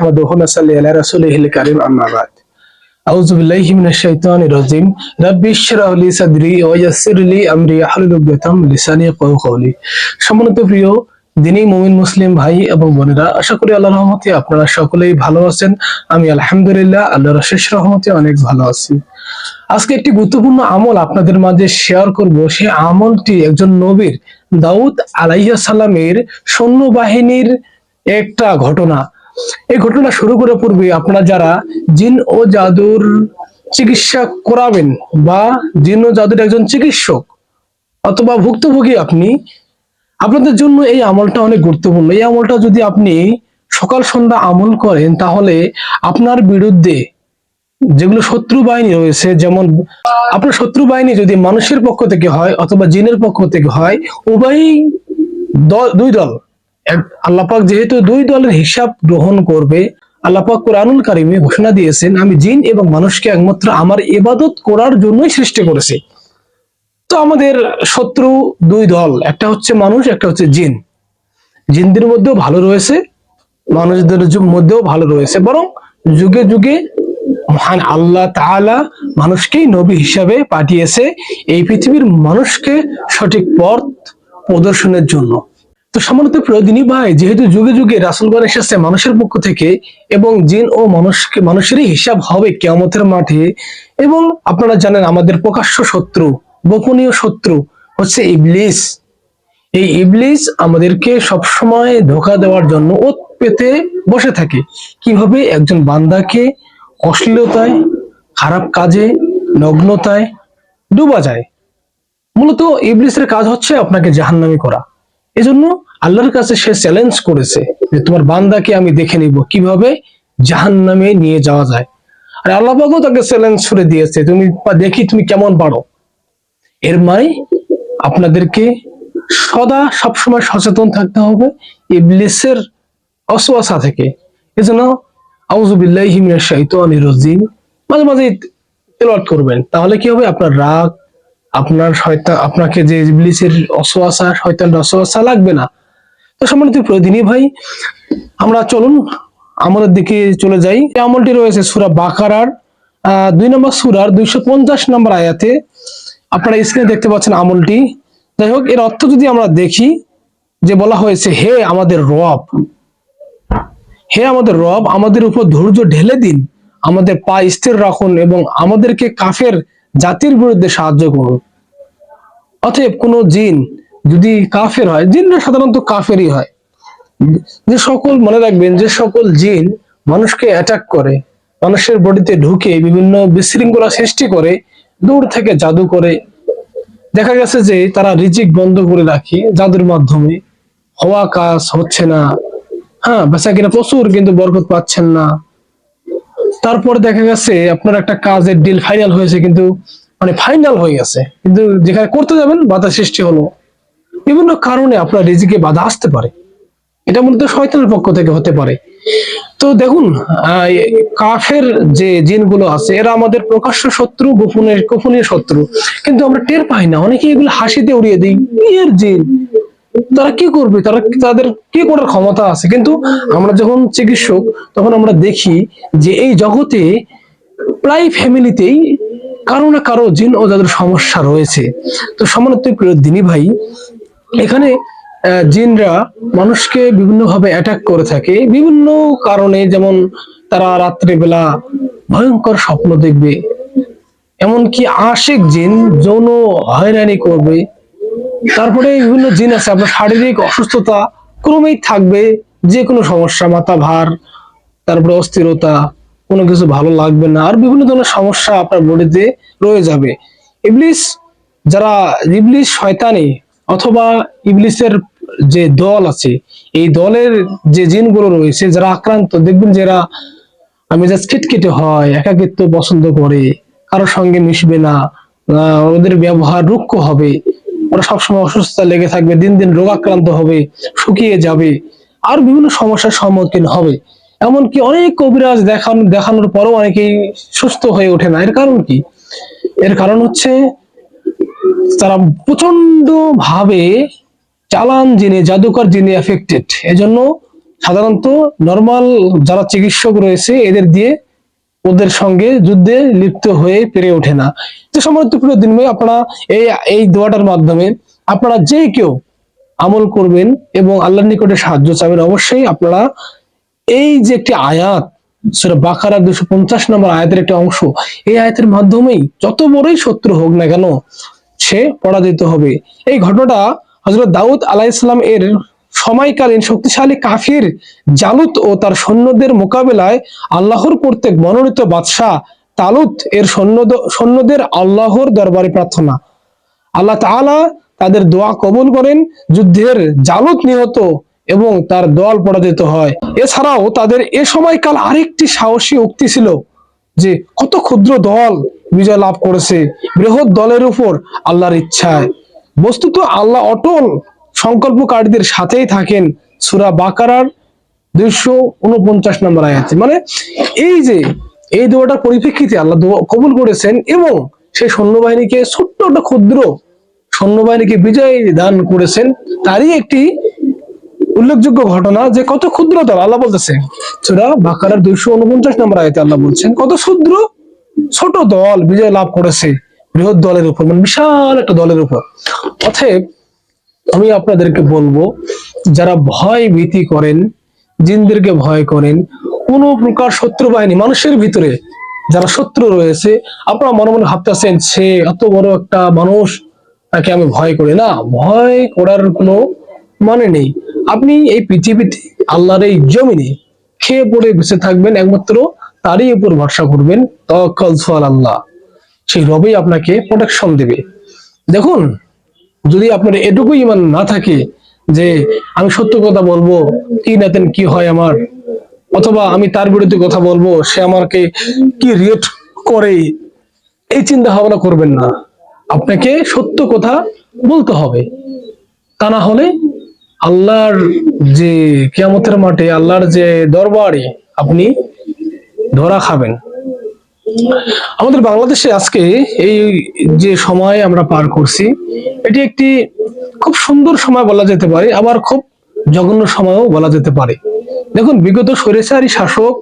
نحمده ونصلي على رسوله الكريم أما بعد أعوذ بالله من الشيطان الرجيم رب اشرح لي صدري ويسر لي أمري واحلل عقدة من لساني يفقهوا قولي সম্মানিত প্রিয় দিনী মুমিন মুসলিম ভাই এবং বোনেরা আশা করি আল্লাহর রহমতে আপনারা সকলেই ভালো আছেন আমি আলহামদুলিল্লাহ আল্লাহর শেষ রহমতে অনেক ভালো আছি আজকে একটি গুরুত্বপূর্ণ আমল আপনাদের মাঝে শেয়ার করব সেই আমলটি একজন নবীর দাউদ আলাইহিস সালামের সৈন্যবাহিনীর একটা ঘটনা এই ঘটনা শুরু করার পূর্বে আপনারা যারা জিন ও জাদুর চিকিৎসা করাবেন বা জিন ও জাদুর একজন চিকিৎসক অথবা ভুক্তভোগী আপনি, আপনাদের জন্য এই আমলটা অনেক গুরুত্বপূর্ণ। এই আমলটা যদি আপনি সকাল সন্ধ্যা আমল করেন, তাহলে আপনার বিরুদ্ধে যেগুলো শত্রু বাহিনী রয়েছে, যেমন আপনার শত্রু বাহিনী যদি মানুষের পক্ষ থেকে হয় অথবা জিনের পক্ষ থেকে হয়, উভয়ই দুই দল আল্লাপাক যেহেতু দুই দলের হিসাব গ্রহণ করবে আল্লাপাক কোরআনুল কারিমে ঘোষণা দিয়েছেন, আমি জিন এবং মানুষকে একমাত্র আমার ইবাদত করার জন্যই সৃষ্টি করেছি। তো আমাদের শত্রু দুই দল, একটা হচ্ছে মানুষ, একটা হচ্ছে জিন। জিনদের মধ্যেও ভালো রয়েছে, মানুষদের মধ্যেও ভালো রয়েছে, বরং যুগে যুগে মহান আল্লাহ তাআলা মানুষকেই নবী হিসাবে পাঠিয়েছে এই পৃথিবীর মানুষকে সঠিক পথ প্রদর্শনের জন্য। তো সামান্য প্রয়োজনী ভাই, যেহেতু যুগে যুগে রাসুলগণ এসেছে মানুষের পক্ষ থেকে এবং জিন ও মানুষকে, মানুষেরই হিসাব হবে কেয়ামতের মাঠে। এবং আপনারা জানেন আমাদের প্রকাশ্য শত্রু, গোপনীয় শত্রু হচ্ছে ইবলিস। এই ইবলিস আমাদেরকে সবসময় ধোকা দেওয়ার জন্য ওত পেতে বসে থাকে। কীভাবে? একজন বান্দাকে অশ্লীলতায়, খারাপ কাজে, নগ্নতায় ডুবা যায়। মূলত ইবলিসের কাজ হচ্ছে আপনাকে জাহান্নামি করা। এজন্য আল্লাহর কাছে সে চ্যালেঞ্জ করেছে যে তোমার বান্দাকে আমি দেখে নিব, কীভাবে জাহান্নামে নিয়ে যাওয়া যায়। আর আল্লাহ পাকও তাকে চ্যালেঞ্জ করে দিয়েছে, তুমি দেখি তুমি কেমন পারো। এর মানে আপনাদেরকে সদা সবসময় সচেতন থাকতে হবে ইবলিসের অসওয়াসা থেকে। এজন্য শাইতানির রাজিম, মাঝে মাঝে তেলাওয়াত করবেন, তাহলে কি হবে? আপনার রাগ আপনার শয়তান, আপনাকে যে ইবলিসের অসওয়াসা, শয়তানের অসওয়াসা লাগবে না। তো সম্মানিত প্রতিদিনই ভাই, আমরা চলুন আমলের দিকে চলে যাই। এই আমলটি রয়েছে সুরা বাকারার দুই নম্বর সূরার দুইশো পঞ্চাশ নম্বর আয়াতে। আপনারা স্ক্রিনে দেখতে পাচ্ছেন আমলটি। যাই হোক, এর অর্থ যদি আমরা দেখি, যে বলা হয়েছে, হে আমাদের রব, হে আমাদের রব, আমাদের উপর ধৈর্য ঢেলে দিন, আমাদের পা স্থির রাখুন এবং আমাদেরকে কাফের জাতির বিরুদ্ধে সাহায্য করুন। অতএব কোনো জিন যদি কাফের হয়, জিনরা সাধারণত কাফেরই হয়। যে সকল মনে রাখবেন, যে সকল জিন মানুষকে অ্যাটাক করে, মানুষের বডিতে ঢুকে বিভিন্ন বিশৃঙ্খলা সৃষ্টি করে, দূর থেকে জাদু করে। দেখা গেছে যে তারা রিজিক বন্ধ করে রাখে জাদুর মাধ্যমে। হওয়া কাজ হচ্ছে না। হ্যাঁ বেচা কিনা প্রচুর কিন্তু বরকত পাচ্ছেন না। তারপর দেখা গেছে আপনার একটা কাজের ডিল ফাইনাল হয়েছে কিন্তু মানে ফাইনাল হয়ে গেছে। কিন্তু যেখানে করতে যাবেন, বাধা সৃষ্টি হলো। বিভিন্ন কারণে আপনার রিজিকে বাধা আসতে পারে। এটা মূলত শয়তানের পক্ষ থেকে হতে পারে। তো দেখুন কাফের যে জিনগুলো আছে, এরা আমাদের প্রকাশ্য শত্রু গোপনের গোপনীয় শত্রু। কিন্তু আমরা টের পাই না। অনেকে এগুলো হাসিতে উড়িয়ে দিই। বিয়ের জিন। তারা কি করবে? তারা তাদের কি করার ক্ষমতা আছে? কিন্তু আমরা যখন চিকিৎসক, তখন আমরা দেখি যে এই জগতে প্রায় ফ্যামিলিতেই কারও না কারও জিন ও যাদের সমস্যা রয়েছে। তো সমানত প্রিয় দিনী ভাই, এখানে জিনরা মানুষকে বিভিন্ন ভাবে অ্যাটাক করে থাকে। বিভিন্ন কারণে, যেমন তারা রাত্রেবেলা ভয়ঙ্কর স্বপ্ন দেখবে, এমনকি আশেক জিন যৌন হয়রানি করবে। তারপরে বিভিন্ন জিন আছে, আপনার শারীরিক অসুস্থতা ক্রমেই থাকবে যে কোনো সমস্যা, মাথা ভার, তারপরে অস্থিরতা, কোনো কিছু ভালো লাগবে না, আর বিভিন্ন ধরনের সমস্যা আপনার বডিতে রয়ে যাবে। ইবলিস, যারা ইবলিস শয়তানি অথবা ইবলিসের যে দল আছে, এই দলের যে জিনগুলো রয়েছে, যারা আক্রান্ত, দেখবেন যারা মেজাজ খিটখিটে হয়, একাকিত্ব পছন্দ করে কারোর সঙ্গে মিশবে না ওদের ব্যবহার রুক্ষ হবে ওরা সবসময় অসুস্থতা লেগে থাকবে, দিন দিন রোগাক্রান্ত হবে, শুকিয়ে যাবে, আর বিভিন্ন সমস্যার সম্মুখীন হবে। এমনকি অনেক কবিরাজ দেখানো, দেখানোর পরও অনেকেই সুস্থ হয়ে ওঠে না। এর কারণ কি? এর কারণ হচ্ছে তারা প্রচণ্ড ভাবে চালান যিনি জাদুকর যিনি এফেক্টেড এজন্য সাধারণত নর্মাল যারা চিকিৎসক রয়েছে, এদের দিয়ে ওদের সঙ্গে যুদ্ধে লিপ্ত হয়ে পেরে ওঠে না। তো সম্মানিত প্রিয় দিন আপনারা এই এই দোয়াটার মাধ্যমে আপনারা যে কেউ আমল করবেন এবং আল্লাহর নিকটে সাহায্য চাবেন, অবশ্যই আপনারা এই যে একটি আয়াত সেটা বাকারা দুশো পঞ্চাশ নম্বর আয়াতের একটি অংশ, এই আয়াতের মাধ্যমেই যত বড়ই শত্রু হোক না কেন সে পরাজিত হবে। এই ঘটনাটা হজরত দাউদ আলাইসালাম এর সময়কালীন শক্তিশালী কাফির জালুত ও তার সৈন্যদের মোকাবেলায় আল্লাহর কর্তৃক মনোনীত বাদশাহ তালুত এর সৈন্য সৈন্যদের আল্লাহর দরবারে প্রার্থনা। আল্লাহ তাআলা তাদের দোয়া কবুল করেন, যুদ্ধের জালুত নিহত এবং তার দল পরাজিত হয়। এছাড়াও তাদের এ সময়কাল আরেকটি সাহসী উক্তি ছিল যে কত ক্ষুদ্র দল বিজয় লাভ করেছে, বৃহৎ দলের উপর আল্লাহর ইচ্ছায়। বস্তুত আল্লাহ অটল সংকল্পকারীদের সাথেই থাকেন সুরা বাকারার দুইশো উনপঞ্চাশ নম্বর আয়াতে। মানে এই যে, এই দোয়াটার পরিপ্রেক্ষিতে আল্লাহ কবুল করেছেন এবং সেই সৈন্যবাহিনীকে ছোট্ট একটা ক্ষুদ্র সৈন্যবাহিনীকে বিজয় দান করেছেন, তারই একটি উল্লেখযোগ্য ঘটনা যে কত ক্ষুদ্র দল আল্লাহ বলতেছে, সুরা বাকারার দুইশো উনপঞ্চাশ নম্বর আয়তে আল্লাহ বলছেন, কত ক্ষুদ্র, ছোট দল বিজয় লাভ করেছে বৃহৎ দলের উপর মানে বিশাল একটা দলের উপর। অতএব আমি আপনাদেরকে বলব, যারা ভয় ভীতি করেন, জিনদেরকে ভয় করেন, কোন প্রকার শত্রু বাহিনী, মানুষের ভিতরে যারা শত্রু রয়েছে, আপনারা মনে মনে ভাবতেছেন সে এত বড় একটা মানুষ, তাকে আমি ভয় করি। না, ভয় করার কোনো মানে নেই। আপনি এই পৃথিবীতে আল্লাহর এই জমিনে খেয়ে পড়ে বেঁচে থাকবেন, একমাত্র তারই উপর ভরসা করবেন, তওয়াক্কাল সুয়াল আল্লাহ। সেই রবেই আপনাকে প্রোটেকশন দেবে। দেখুন যদি আপনার এটুকু ইমান না থাকে যে আমি সত্য কথা বলব কি না তেন কি হয় আমার? অথবা আমি তার বিরুদ্ধে কথা বলব, সে আমাকে কি রিয়েক্ট করে? এই চিন্তা ভাবনা করবেন না। আপনাকে সত্য কথা বলতে হবে। তা না হলে আল্লাহর যে কিয়ামতের মাঠে, আল্লাহর যে দরবারে আপনি ধরা খাবেন। আমাদের বাংলাদেশে আজকে এই যে সময় আমরা পার করছি, এটি একটি খুব সুন্দর সময় বলা যেতে পারে, আবার খুব জঘন্য সময়ও বলা যেতে পারে। দেখুন, বিগত স্বৈরাচারী শাসক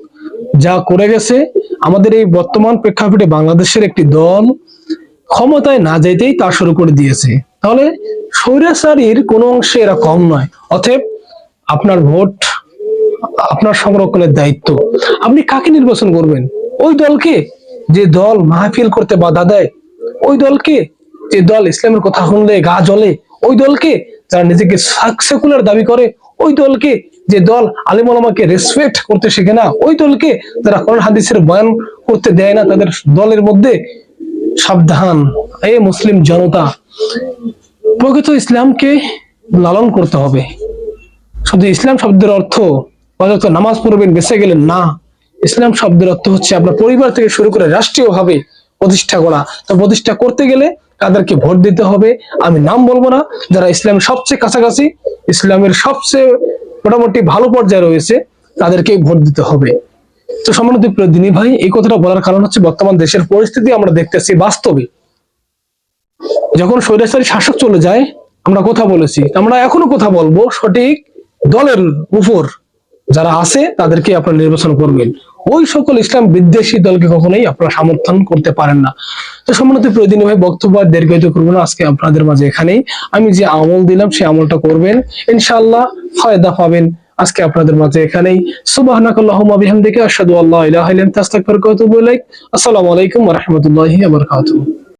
যা করে গেছে, আমাদের এই বর্তমান প্রেক্ষাপটে বাংলাদেশের একটি দল ক্ষমতায় না যেতেই তা শুরু করে দিয়েছে। তাহলে স্বৈরাচারীর কোনো অংশে এরা কম নয়, অতএব আপনার ভোট, আপনার সংরক্ষণের দায়িত্ব। আপনি কাকে নির্বাচন করবেন? ওই দলকে যে দল মাহফিল করতে বাধা দেয়, ওই দলকে যে দল ইসলামের কথা শুনলে গা জ্বলে, ওই দলকে যারা নিজেকে সেকুলার দাবি করে, ওই দলকে যে দল আলিম আলমাকে রেসপেক্ট করতে শেখে না, ওই দলকে যারা কোরআন হাদিসের বয়ান করতে দেয় না, তাদের দলের মধ্যে সাবধান। এ মুসলিম জনতা, প্রকৃত ইসলামকে লালন করতে হবে। শুধু ইসলাম শব্দের অর্থ নামাজ পড়বেন, বেঁচে গেলেন না। ইসলাম শব্দের অর্থ হচ্ছে আপনার পরিবার থেকে শুরু করে রাষ্ট্রীয়ভাবে প্রতিষ্ঠা করা। তো প্রতিষ্ঠা করতে গেলে তাদেরকে ভোট দিতে হবে। আমি নাম বলব না, যারা ইসলামের সবচেয়ে কাছাকাছি, ইসলামের সবচেয়ে মোটামুটি ভালো পর্যায়ে রয়েছে, তাদেরকে ভোট দিতে হবে। তো সম্মানিত দিনী ভাই, এই কথাটা বলার কারণ হচ্ছে বর্তমান দেশের পরিস্থিতি আমরা দেখতেছি বাস্তবে। যখন স্বৈরাচারী শাসক চলে যায়, আমরা কথা বলেছি। আমরা এখনও কথা বলব সঠিক দলের উপর। যারা আছে, তাদেরকে আপনারা নির্বাচন করবেন। ওই সকল ইসলাম বিদ্বেষী দলকে কখনোই আপনারা সমর্থন করতে পারেন না। তো সম্মানিত প্রয়োজনীয় ভাই, বক্তব্য আর দীর্ঘায়িত করব না। আজকে আপনাদের মাঝে এখানেই আমি যে আমল দিলাম সেই আমলটা করবেন। ইনশাল্লাহ ফায়দা পাবেন আজকে আপনাদের মাঝে এখানেই। সুবহানাকাল্লাহুম্মা বিহামদিকা, আশহাদু আল্লা ইলাহা ইল্লা আসসালামু আলাইকুম ওয়া রাহমাতুল্লাহি